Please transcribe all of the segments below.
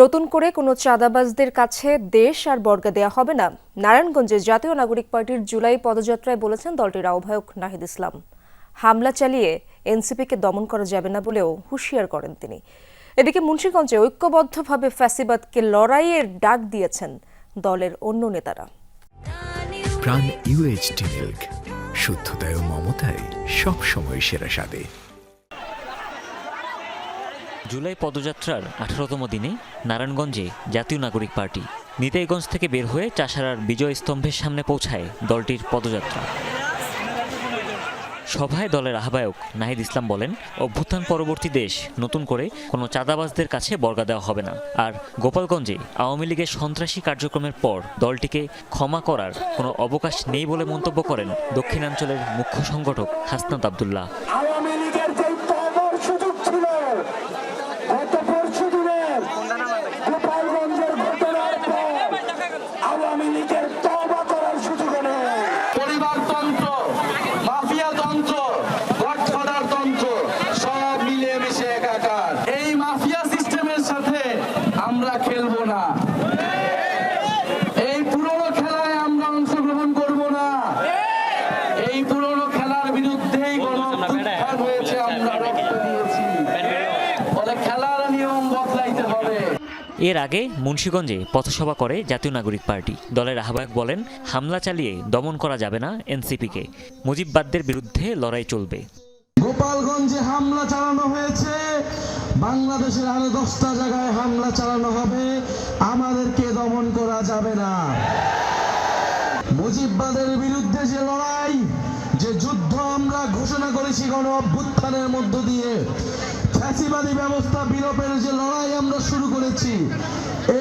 নতুন করে কোনো চাঁদাবাজদের কাছে দেশ আর বর্গা দেয়া হবে না। নারায়ণগঞ্জে জাতীয় নাগরিক পার্টির জুলাই পদযাত্রায় বলেছেন দলটির আহ্বায়ক নাহিদ ইসলাম। হামলা চালিয়ে এনসিপিকে দমন করা যাবে না বলেও হুঁশিয়ার করেন তিনি। এদিকে মুন্সিগঞ্জে ঐক্যবদ্ধভাবে ফ্যাসিবাদকে লড়াইয়ের ডাক দিয়েছেন দলের অন্য নেতারা। প্রাণ মিল্ক, শুদ্ধতায় ও মমতায় সবসময় সেরা স্বাদে। জুলাই পদযাত্রার আঠারোতম দিনে নারায়ণগঞ্জে জাতীয় নাগরিক পার্টি নিতাইগঞ্জ থেকে বের হয়ে চাষারার বিজয় স্তম্ভের সামনে পৌঁছায় দলটির পদযাত্রা। সভায় দলের আহ্বায়ক নাহিদ ইসলাম বলেন, অভ্যুত্থান পরবর্তী দেশ নতুন করে কোনো চাঁদাবাজদের কাছে বর্গা দেওয়া হবে না। আর গোপালগঞ্জে আওয়ামী লীগের সন্ত্রাসী কার্যক্রমের পর দলটিকে ক্ষমা করার কোনো অবকাশ নেই বলে মন্তব্য করেন দক্ষিণাঞ্চলের মুখ্য সংগঠক হাসনাত আবদুল্লাহ। খেলব না। এই পুরনো খেলায় আমরা অংশগ্রহণ করব না। এই পুরনো খেলার বিরুদ্ধেই হয়েছে আমরা রক্ত দিয়েছি। ফলে খেলার নিয়ম বদলাইতে হবে। এর আগে মুন্সীগঞ্জে পথসভা করে জাতীয় নাগরিক পার্টি। দলের আহ্বায়ক বলেন হামলা চালিয়ে দমন করা যাবে না এনসিপিকে। মুজিববাদদের বিরুদ্ধে লড়াই চলবে। গোপালগঞ্জে হামলা চালানো হয়েছে। বাংলাদেশের আরও দশটা জায়গায় হামলা চালানো হবে, আমাদেরকে দমন করা যাবে না। মুজিববাদের বিরুদ্ধে যে লড়াই, যে যুদ্ধ আমরা ঘোষণা করেছি গণ অভ্যুত্থানের মধ্য দিয়ে, ফ্যাসিবাদী ব্যবস্থা বিলোপের যে লড়াই আমরা শুরু করেছি,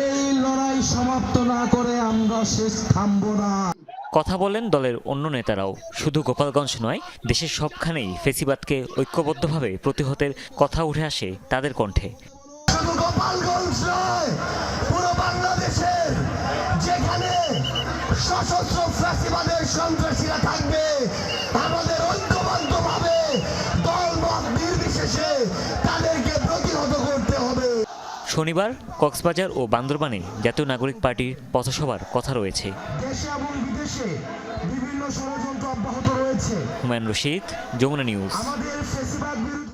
এই লড়াই সমাপ্ত না করে আমরা শেষ থামবো না। কথা বলেন দলের অন্য নেতারাও। শুধু গোপালগঞ্জ নয় দেশের সবখানেই ফেসিবাদকে ঐক্যবদ্ধভাবে প্রতিহতের কথা উঠে আসে তাদের কণ্ঠে। গোপালগঞ্জ নয় পুরো বাংলাদেশের যেখানে সশস্ত্র ফ্যাসিবাদের সন্ত্রাসীরা থাকবে আমাদের ঐক্যবদ্ধভাবে দল নির্বিশেষে তাদেরকে প্রতিহত করতে হবে। শনিবার কক্সবাজার ও বান্দরবানে জাতীয় নাগরিক পার্টির পথসভার কথা রয়েছে। দেশে বিভিন্ন ষড়যন্ত্র অব্যাহত রয়েছে। হুমায়ুন রশিদ যমুনা নিউজ। আমাদের